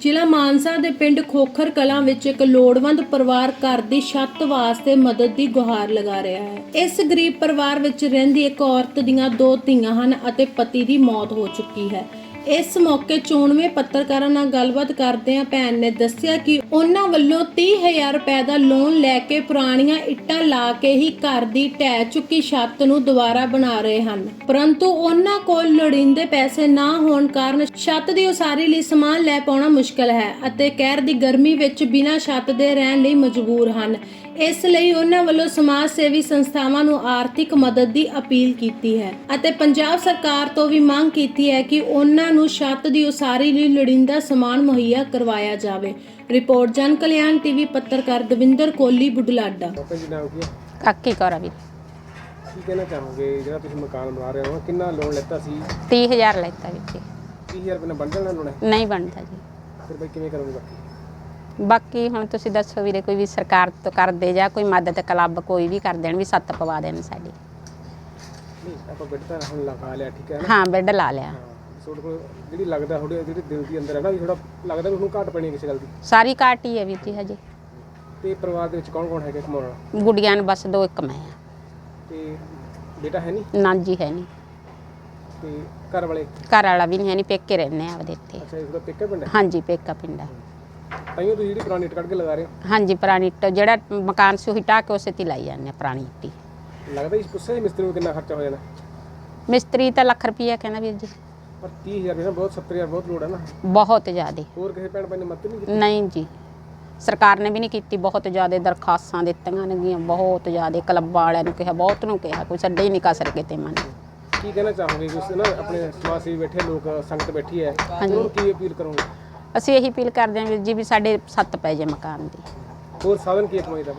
ਜ਼ਿਲ੍ਹਾ ਮਾਨਸਾ ਦੇ ਪਿੰਡ ਖੋਖਰ ਕਲਾਂ ਵਿੱਚ ਇੱਕ ਲੋੜਵੰਦ ਪਰਿਵਾਰ ਘਰ ਦੀ ਛੱਤ ਵਾਸਤੇ ਮਦਦ ਦੀ ਗੁਹਾਰ ਲਗਾ ਰਿਹਾ ਹੈ। ਇਸ ਗਰੀਬ ਪਰਿਵਾਰ ਵਿੱਚ ਰਹਿੰਦੀ ਇੱਕ ਔਰਤ ਦੀਆਂ ਦੋ ਧੀਆਂ ਹਨ ਅਤੇ ਪਤੀ ਦੀ ਮੌਤ ਹੋ ਚੁੱਕੀ ਹੈ। ਇਸ ਮੌਕੇ ਚੋਣਵੇਂ ਪੱਤਰਕਾਰਾਂ ਨਾਲ ਗੱਲਬਾਤ ਕਰਦਿਆਂ ਭੈਣ ਨੇ ਦੱਸਿਆ ਕਿ ਉਹਨਾਂ ਵੱਲੋਂ 30000 ਰੁਪਏ ਦਾ ਲੋਨ ਲੈ ਕੇ ਪੁਰਾਣੀਆਂ ਇੱਟਾਂ ਲਾ ਕੇ ਹੀ ਘਰ ਦੀ ਢਹਿ ਚੁੱਕੀ ਛੱਤ ਨੂੰ ਦੁਬਾਰਾ ਬਣਾ ਰਹੇ ਹਨ। ਪਰੰਤੂ ਉਹਨਾਂ ਕੋਲ ਲੋੜੀਂਦੇ ਪੈਸੇ ਨਾ ਹੋਣ ਕਾਰਨ ਛੱਤ ਦੀ ਉਸਾਰੀ ਲਈ ਸਮਾਨ ਲੈ ਪਾਉਣਾ ਮੁਸ਼ਕਲ ਹੈ ਅਤੇ ਕਹਿਰ ਦੀ ਗਰਮੀ ਵਿੱਚ ਬਿਨਾਂ ਛੱਤ ਦੇ ਰਹਿਣ ਲਈ ਮਜਬੂਰ ਹਨ। ਇਸ ਲਈ ਉਹਨਾਂ ਵੱਲੋਂ ਸਮਾਜ ਸੇਵੀ ਸੰਸਥਾਵਾਂ ਨੂੰ ਆਰਥਿਕ ਮਦਦ ਦੀ ਅਪੀਲ ਕੀਤੀ ਹੈ ਅਤੇ ਪੰਜਾਬ ਸਰਕਾਰ ਤੋਂ ਵੀ ਮੰਗ ਕੀਤੀ ਹੈ ਕਿ ਉਹਨਾਂ ਨੂੰ ਛੱਤ ਦੀ ਉਸਾਰੀ ਲਈ ਲੋੜੀਂਦਾ ਸਮਾਨ ਮੁਹੱਈਆ ਕਰਵਾਇਆ ਜਾਵੇ। ਰਿਪੋਰਟ ਜਨ ਕਲਿਆਣ ਟੀਵੀ ਪੱਤਰਕਾਰ ਦਵਿੰਦਰ ਕੋਲੀ ਬੁਢਲਾਡਾ। ਬਾਪਾ ਜੀ ਨਾਮ ਕੀ ਹੈ? ਕਾਕੀ ਕੌਰ ਆ ਵੀ ਕੀ ਕਹਿਣਾ ਚਾਹੋਗੇ? ਜਿਹੜਾ ਤੁਸੀਂ ਮਕਾਨ ਬਣਾ ਰਹੇ ਹੋ ਕਿੰਨਾ ਲੋਨ ਲੈਤਾ ਸੀ? 30000 ਲੈਤਾ ਵਿੱਚ 30000 ਰੁਪਏ ਨਾਲ ਬਣ ਜਾਣਾ ਲੋਨ ਹੈ ਨਹੀਂ ਬਣਦਾ ਜੀ। ਫਿਰ ਬਈ ਕਿਵੇਂ ਕਰੋਗੇ ਬਾਕੀ? ਬਾਕੀ ਹੁਣ ਤੁਸੀਂ ਦੱਸੋ ਵੀਰੇ ਕੋਈ ਵੀ ਸਰਕਾਰ ਤੋਂ ਕਰਦੇ ਜਾਂ ਕੋਈ ਮਦਦ ਕਲੱਬ ਕੋਈ ਵੀ ਕਰ ਦੇਣ ਵੀ ਸੱਤ ਪਵਾ ਦੇਣ ਸਾਡੀ। ਨਹੀਂ ਆਪਾਂ ਬੈੱਡ ਤਾਂ ਹੁਣ ਲਗਾ ਲਿਆ ਠੀਕ ਹੈ ਨਾ? ਹਾਂ ਬੈੱਡ ਲਾ ਲਿਆ। ਹਾਂ। ਤੁਹਾਡੇ ਕੋਲ ਜਿਹੜੀ ਲੱਗਦਾ ਤੁਹਾਡੇ ਜਿਹੜੀ ਦਿਲ ਦੀ ਅੰਦਰ ਹੈ ਨਾ ਵੀ ਥੋੜਾ ਲੱਗਦਾ ਵੀ ਉਹਨੂੰ ਘਾਟ ਪੈਣੀ ਹੈ ਕਿਸੇ ਗੱਲ ਦੀ। ਸਾਰੀ ਕਾਟ ਹੀ ਹੈ ਵੀਰ ਜੀ ਹਜੇ। ਤੇ ਪਰਿਵਾਰ ਦੇ ਵਿੱਚ ਕੌਣ ਕੌਣ ਹੈਗਾ ਕਮਾਉਣ ਵਾਲਾ? ਗੁੱਡੀਆਂ ਨੂੰ ਬਸ ਦੋ ਇੱਕ ਮੈਂ ਆ ਤੇ ਬੇਟਾ ਹੈ ਨਹੀਂ? ਨਾਂਜੀ ਹੈ ਨਹੀਂ। ਤੇ ਘਰ ਵਾਲੇ? ਘਰ ਵਾਲਾ ਵੀ ਨਹੀਂ ਹੈ ਨਹੀਂ ਪੇਕੇ ਰਹਿੰਦੇ ਆ ਆਪਦੇ ਇੱਥੇ। ਅੱਛਾ ਇਹ ਤੁਹਾਡਾ ਪੇਕਾ ਪਿੰਡ ਹੈ? ਹਾਂਜੀ ਪੇਕਾ ਪਿੰਡਾ ਤਾਈਓ ਤੁਸੀਂ ਜਿਹੜੀ ਪੁਰਾਣੀ ਇੱਟ ਕੱਢ ਕੇ ਲਗਾ ਰਹੇ ਹਾਂਜੀ ਪੁਰਾਣੀ ਇੱਟ ਜਿਹੜਾ ਮਕਾਨ ਸੀ ਉਹੀ ਢਾਹ ਕੇ ਉਸੇ ਤੇ ਹੀ ਲਾਈ ਜਾਂਦੇ ਆ ਪੁਰਾਣੀ ਇੱਟੀ ਹੋ। ਲੱਗਦਾ ਇਸ ਪੁੱਛਿਆ ਜੀ ਮਿਸਤਰੀ ਨੂੰ ਕਿੰਨਾ ਖਰਚਾ ਹੋ ਜਾਣਾ ਮਿਸਤਰੀ ਤਾਂ ਲੱਖ ਰੁਪਈਆ ਕਹਿੰਦਾ ਵੀਰ ਜੀ। ਪਰ 30000 ਰੁਪਏ ਨਾਲ ਬਹੁਤ 70000 ਬਹੁਤ ਲੋੜ ਹੈ ਨਾ। ਬਹੁਤ ਜ਼ਿਆਦੇ। ਹੋਰ ਕਿਸੇ ਭੈਣ ਭਾਈ ਨੇ ਮਦਦ ਨਹੀਂ ਕੀਤੀ? ਨਹੀਂ ਜੀ। ਸਰਕਾਰ ਨੇ ਵੀ ਨਹੀਂ ਕੀਤੀ ਬਹੁਤ ਜ਼ਿਆਦਾ ਦਰਖਾਸਤਾਂ ਦਿੱਤੀਆਂ ਨੇਗੀਆਂ ਬਹੁਤ ਜ਼ਿਆਦਾ ਕਲੱਬਾਂ ਵਾਲਿਆਂ ਨੂੰ ਕਿਹਾ ਬਹੁਤ ਨੂੰ ਕਿਹਾ ਕੋਈ ਛੱਡੇ ਹੀ ਨਹੀਂ ਕਸਰ ਕਿਤੇ ਮਨ। ਕੀ ਕਹਿਣਾ ਚਾਹੋਗੇ ਕਿ ਉਸ ਨਾ ਆਪਣੇ ਸਮਾਜ ਸੇਵੀ ਬੈਠੇ ਲੋਕ ਸੰਗਤ ਬੈਠੀ ਹੈ। ਹਾਂਜੀ। ਉਹਨਾਂ ਨੂੰ ਕੀ ਅਪੀਲ ਕਰੋਗੇ? ਅਸੀਂ ਇਹੀ ਅਪੀਲ ਕਰਦੇ ਹਾਂ ਵੀਰ ਜੀ ਵੀ ਸਾਡੇ ਸੱਤ ਪੈ ਜੇ ਮਕਾਨ ਦੀ। ਹੋਰ ਸਾਧਨ ਕੀ ਹੈ ਕਮਾਈ ਦਾ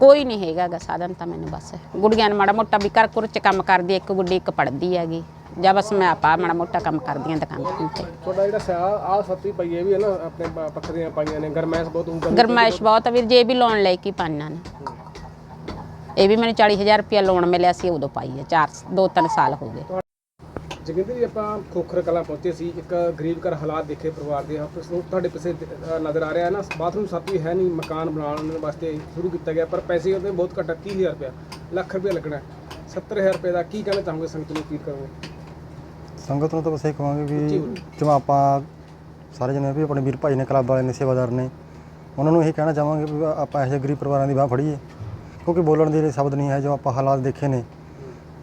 ਕੋਈ? ਨਹੀਂ ਹੈਗਾ ਗਾ ਸਾਧਨ ਤਾਂ ਮੈਨੂੰ ਬਸ। ਗੁੱਡੀਆਂ ਨੂੰ ਮਾੜਾ ਮੋਟਾ ਵੀ ਘਰ ਘੁਰ ਚ ਕੰਮ ਕਰਦੀ ਇੱਕ ਗੁੱਡੀ ਇੱਕ ਪੜਦੀ ਹੈਗੀ। ਜਾਂ ਬਸ ਮੈਂ ਆਪਾ ਮਾੜਾ ਮੋਟਾ ਕੰਮ ਕਰਦੀ ਹਾਂ ਦੁਕਾਨ ਤੇ। ਤੁਹਾਡਾ ਜਿਹੜਾ ਸਿਆ ਆ ਸੱਤੀ ਪਈ ਵੀ ਹੈ ਨਾ ਆਪਣੇ ਪ- ਪੱਖਰੀਆਂ ਪਾਈਆਂ ਨੇ ਗਰਮੈਸ਼ ਬਹੁਤ ਹੁੰਦਾ ਗਰਮਾਇਸ਼ ਬਹੁਤ ਆ ਵੀਰ ਜੀ ਇਹ ਵੀ ਲੋਨ ਲੈ ਕੇ ਪਾਣਾ ਨੇ। ਇਹ ਵੀ ਮੈਨੂੰ 40000 ਰੁਪਇਆ ਲੋਨ ਮਿਲਿਆ ਸੀ ਉਦੋਂ ਪਾਈ ਹੈ 4 ਦੋ ਤਿੰਨ ਸਾਲ ਹੋ ਗਏ। ਜਗਿੰਦਰ ਜੀ ਆਪਾਂ ਖੋਖਰ ਕਲਾ ਪਹੁੰਚੇ ਸੀ ਇੱਕ ਗਰੀਬ ਘਰ ਹਾਲਾਤ ਦੇਖੇ ਪਰਿਵਾਰ ਦੇ ਆਪਸ ਨੂੰ ਤੁਹਾਡੇ ਪਿੱਛੇ ਅ, ਨਜ਼ਰ ਆ ਰਿਹਾ ਹੈ ਨਾ ਬਾਥਰੂਮ ਸੱਤ ਵੀ ਹੈ ਨਹੀਂ ਮਕਾਨ ਬਣਾਉਣ ਵਾਸਤੇ ਸ਼ੁਰੂ ਕੀਤਾ ਗਿਆ ਪਰ ਪੈਸੇ ਉਹਦੇ ਬਹੁਤ ਘੱਟ 30000 ਰੁਪਇਆ ਲੱਖ ਰੁਪਇਆ ਲੱਗਣਾ। ਹੈ। 70000 ਰੁਪਏ ਦਾ ਕੀ ਕਹਿਣਾ ਚਾਹੋਗੇ ਸੰਗਤ ਨੂੰ ਅਪੀਲ ਕਰੋਗੇ? ਸੰਗਤ ਨੂੰ ਤਾਂ ਬਸ ਇਹ ਕਹਾਂਗੇ ਵੀ। ਜਿਵੇਂ ਆਪਾਂ ਸਾਰੇ ਜਣੇ ਵੀ ਆਪਣੇ ਵੀਰ ਭਾਈ ਨੇ ਕਲੱਬ ਵਾਲੇ ਨੇ ਸੇਵਾਦਾਰ ਨੇ ਉਹਨਾਂ ਨੂੰ ਇਹ ਕਹਿਣਾ ਚਾਹਾਂਗੇ ਵੀ ਆਪਾਂ ਇਹੋ ਜਿਹੇ ਗਰੀਬ ਪਰਿਵਾਰਾਂ ਦੀ ਬਾਹ ਫੜੀਏ। ਕਿਉਂਕਿ ਬੋਲਣ ਦੇ ਲਈ ਸ਼ਬਦ ਨਹੀਂ ਹੈ ਜੋ ਆਪਾਂ ਹਾਲਾਤ ਦੇਖੇ ਨੇ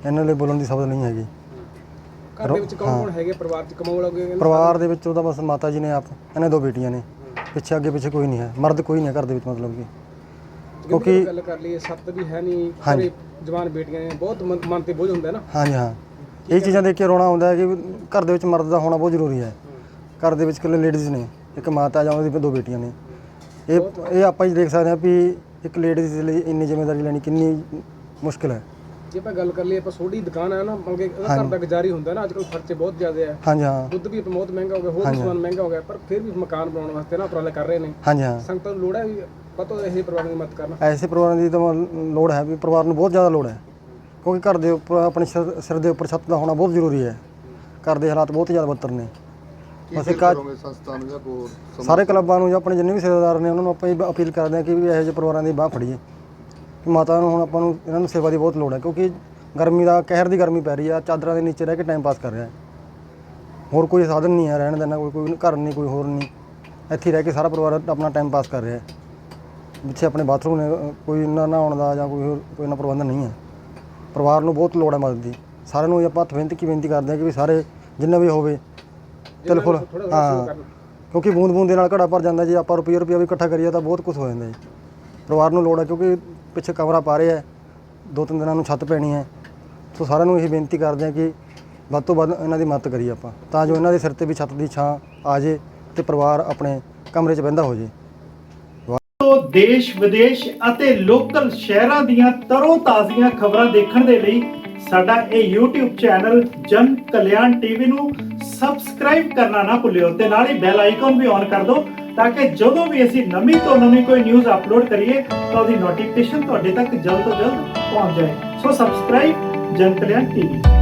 ਇਹਨਾਂ ਲਈ ਬੋਲਣ ਦੀ ਸ਼ਬਦ ਨਹੀਂ ਹੈਗੀ। ਘਰ ਦੇ ਵਿੱਚ ਕੌਣ ਕੌਣ ਹੈਗੇ? ਪਰਿਵਾਰ ਚ ਕਮਾਉਣ ਲੱਗੇ ਪਰਿਵਾਰ ਦੇ ਵਿੱਚ ਉਹਦਾ ਬਸ ਮਾਤਾ ਜੀ ਨੇ ਆਪ ਇਹਨੇ ਦੋ ਬੇਟੀਆਂ ਨੇ। ਪਿੱਛੇ ਅੱਗੇ ਪਿੱਛੇ ਕੋਈ ਨਹੀਂ ਹੈ। ਮਰਦ ਕੋਈ ਨਹੀਂ ਹੈ ਘਰ ਦੇ ਵਿੱਚ ਮਤਲਬ ਕਿ। ਕਿਉਂਕਿ ਗੱਲ ਕਰ ਲਈਏ ਸੱਤ ਵੀ ਹੈ ਨਹੀਂ। ਸਾਰੇ ਜਵਾਨ ਬੇਟੀਆਂ ਨੇ ਬਹੁਤ ਮਨ ਮਨ ਤੇ ਬੋਝ ਹੁੰਦਾ ਹੈ ਨਾ। ਹਾਂਜੀ ਹਾਂ। ਇਹ ਚੀਜ਼ਾਂ ਦੇਖ ਕੇ ਰੋਣਾ ਆਉਂਦਾ ਹੈ ਕਿ ਘਰ ਦੇ ਵਿੱਚ ਮਰਦ ਦਾ ਹੋਣਾ ਬਹੁਤ ਜ਼ਰੂਰੀ ਹੈ। ਘਰ ਦੇ ਵਿੱਚ ਇਕੱਲੇ ਲੇਡੀਜ਼ ਨੇ ਇੱਕ ਮਾਤਾ ਜਾਂ ਉਹਦੀ ਦੋ ਬੇਟੀਆਂ ਨੇ। ਇਹ ਇਹ ਆਪਾਂ ਹੀ ਦੇਖ ਸਕਦੇ ਹਾਂ ਵੀ ਇੱਕ ਲੇਡੀਜ਼ ਲਈ ਇੰਨੀ ਜ਼ਿੰਮੇਵਾਰੀ ਲੈਣੀ ਕਿੰਨੀ ਮੁਸ਼ਕਿਲ ਹੈ। ਜੇ ਆਪਾਂ ਗੱਲ ਕਰ ਲਈਏ ਆਪਾਂ ਛੋਟੀ ਦੁਕਾਨ ਹੈ ਨਾ ਮਤਲਬ ਕਿ ਉਹਦਾ ਘਰ ਦਾ ਗੁਜ਼ਾਰੀ ਹੁੰਦਾ ਨਾ ਅੱਜ ਕੱਲ੍ਹ ਖਰਚੇ ਬਹੁਤ ਜ਼ਿਆਦਾ ਹੈ ਹਾਂਜੀ ਹਾਂ। ਦੁੱਧ ਵੀ ਬਹੁਤ ਮਹਿੰਗਾ ਹੋ ਗਿਆ ਹੋਰ ਸਮਾਨ ਮਹਿੰਗਾ ਹੋ ਗਿਆ ਪਰ ਫਿਰ ਵੀ ਮਕਾਨ ਬਣਾਉਣ ਵਾਸਤੇ ਨਾ ਉਪਰਾਲੇ ਕਰ ਰਹੇ ਨੇ। ਹਾਂਜੀ ਹਾਂ। ਸੰਗਤਾਂ ਨੂੰ ਲੋੜ ਹੈ ਵੀ ਪਤਾ ਇਹ ਪਰਿਵਾਰਾਂ ਦੀ ਮਦਦ ਕਰਨਾ? ਐਸੇ ਪਰਿਵਾਰਾਂ ਦੀ ਤਾਂ ਲੋੜ ਹੈ ਵੀ ਪਰਿਵਾਰ ਨੂੰ ਬਹੁਤ ਜ਼ਿਆਦਾ ਲੋੜ ਹੈ। ਕਿਉਂਕਿ ਘਰ ਦੇ ਉੱਪਰ ਆਪਣੇ ਸਿਰ ਸਿਰ ਦੇ ਉੱਪਰ ਛੱਤ ਦਾ ਹੋਣਾ ਬਹੁਤ ਜ਼ਰੂਰੀ ਹੈ। ਘਰ ਦੇ ਹਾਲਾਤ ਬਹੁਤ ਜ਼ਿਆਦਾ ਬੱਤਰ ਨੇ। ਸੰਸਥਾ ਨੂੰ ਜਾਂ ਕੋਈ ਸਾਰੇ ਕਲੱਬਾਂ ਨੂੰ ਜਾਂ ਆਪਣੇ ਜਿੰਨੇ ਵੀ ਸੇਵਾਦਾਰ ਨੇ ਉਹਨਾਂ ਨੂੰ ਆਪਾਂ ਇਹ ਅਪੀਲ ਕਰਦੇ ਹਾਂ ਕਿ ਵੀ ਇਹੋ ਜਿਹੇ ਪਰਿਵਾਰਾਂ ਦੀ ਬਾਹ ਫੜੀਏ। ਕਿ ਮਾਤਾ ਨੂੰ ਹੁਣ ਆਪਾਂ ਨੂੰ ਇਹਨਾਂ ਨੂੰ ਸੇਵਾ ਦੀ ਬਹੁਤ ਲੋੜ ਹੈ ਕਿਉਂਕਿ ਗਰਮੀ ਦਾ ਕਹਿਰ ਦੀ ਗਰਮੀ ਪੈ ਰਹੀ ਆ ਚਾਦਰਾਂ ਦੇ ਨੀਚੇ ਰਹਿ ਕੇ ਟਾਈਮ ਪਾਸ ਕਰ ਰਿਹਾ ਹੈ। ਹੋਰ ਕੋਈ ਸਾਧਨ ਨਹੀਂ ਹੈ ਰਹਿਣ ਦਾ ਨਾ ਕੋਈ ਕੋਈ ਘਰ ਨਹੀਂ ਕੋਈ ਹੋਰ ਨਹੀਂ। ਇੱਥੇ ਹੀ ਰਹਿ ਕੇ ਸਾਰਾ ਪਰਿਵਾਰ ਆਪਣਾ ਟਾਈਮ ਪਾਸ ਕਰ ਰਿਹਾ ਹੈ। ਪਿੱਛੇ ਆਪਣੇ ਬਾਥਰੂਮ ਨੇ ਅ, ਕੋਈ ਨਾ ਨਹਾਉਣ ਦਾ ਜਾਂ ਕੋਈ ਹੋਰ ਕੋਈ ਨਾ ਪ੍ਰਬੰਧ ਨਹੀਂ ਹੈ। ਪਰਿਵਾਰ ਨੂੰ ਬਹੁਤ ਲੋੜ ਹੈ ਮਦਦ ਦੀ। ਸਾਰਿਆਂ ਨੂੰ ਆਪਾਂ ਹੱਥ ਬੇਨਤੀ ਕੀ ਬੇਨਤੀ ਕਰਦੇ ਹਾਂ ਕਿ ਵੀ ਸਾਰੇ ਜਿੰਨਾ ਵੀ ਹੋਵੇ ਤਿਲਫੁਲ ਹਾਂ। ਕਿਉਂਕਿ ਬੂੰਦ ਬੂੰਦ ਦੇ ਨਾਲ ਘੜਾ ਭਰ ਜਾਂਦਾ ਜੇ ਆਪਾਂ ਰੁਪਈਆ ਰੁਪਈਆ ਵੀ ਇਕੱਠਾ ਕਰੀਏ ਤਾਂ ਬਹੁਤ ਕੁਝ ਹੋ ਜਾਂਦਾ ਜੀ। ਪਰਿਵਾਰ ਨੂੰ ਲੋੜ ਹੈ ਕਿਉਂਕਿ ਪਿੱਛੇ ਕਮਰਾ ਪਾ ਰਿਹਾ ਹੈ ਦੋ ਤਿੰਨ ਦਿਨਾਂ ਨੂੰ ਛੱਤ ਪੈਣੀ ਹੈ। ਸੋ ਸਾਰਿਆਂ ਨੂੰ ਇਹ ਬੇਨਤੀ ਕਰਦੇ ਹਾਂ ਕਿ ਵੱਧ ਤੋਂ ਵੱਧ ਇਹਨਾਂ ਦੀ ਮਦਦ ਕਰੀਏ ਆਪਾਂ ਤਾਂ ਜੋ ਇਹਨਾਂ ਦੇ ਸਿਰ ਤੇ ਵੀ ਛੱਤ ਦੀ ਛਾਂ ਆ ਜੇ ਤੇ ਪਰਿਵਾਰ ਆਪਣੇ ਕਮਰੇ 'ਚ ਬਹਿੰਦਾ ਹੋ ਜੇ। ਦੇਸ਼, ਵਿਦੇਸ਼ ਅਤੇ ਲੋਕਲ ਸ਼ਹਿਰਾਂ ਦੀਆਂ ਤਰੋ ਤਾਜ਼ੀਆਂ ਖਬਰਾਂ ਦੇਖਣ ਦੇ ਲਈ ਸਾਡਾ ਇਹ YouTube ਚੈਨਲ ਜਨ ਕਲਿਆਣ ਟੀਵੀ ਨੂੰ ਸਬਸਕ੍ਰਾਈਬ ਕਰਨਾ ਨਾ ਭੁੱਲਿਓ ਤੇ ਨਾਲ ਹੀ ਬੈਲ ਆਈਕਨ ਵੀ ਔਨ ਕਰ ਦਿਓ ਤਾਂ ਕਿ ਜਦੋਂ ਵੀ ਅਸੀਂ ਨਵੀਂ ਤੋਂ ਨਵੀਂ ਕੋਈ ਨਿਊਜ਼ ਅਪਲੋਡ ਕਰੀਏ ਤਾਂ ਉਹਦੀ ਨੋਟੀਫਿਕੇਸ਼ਨ ਤੁਹਾਡੇ ਤੱਕ ਜਲਦ ਤੋਂ ਜਲਦ ਪਹੁੰਚ ਜਾਏ। ਸੋ ਸਬਸਕ੍ਰਾਈਬ ਜਨ ਕਲਿਆਣ ਟੀਵੀ।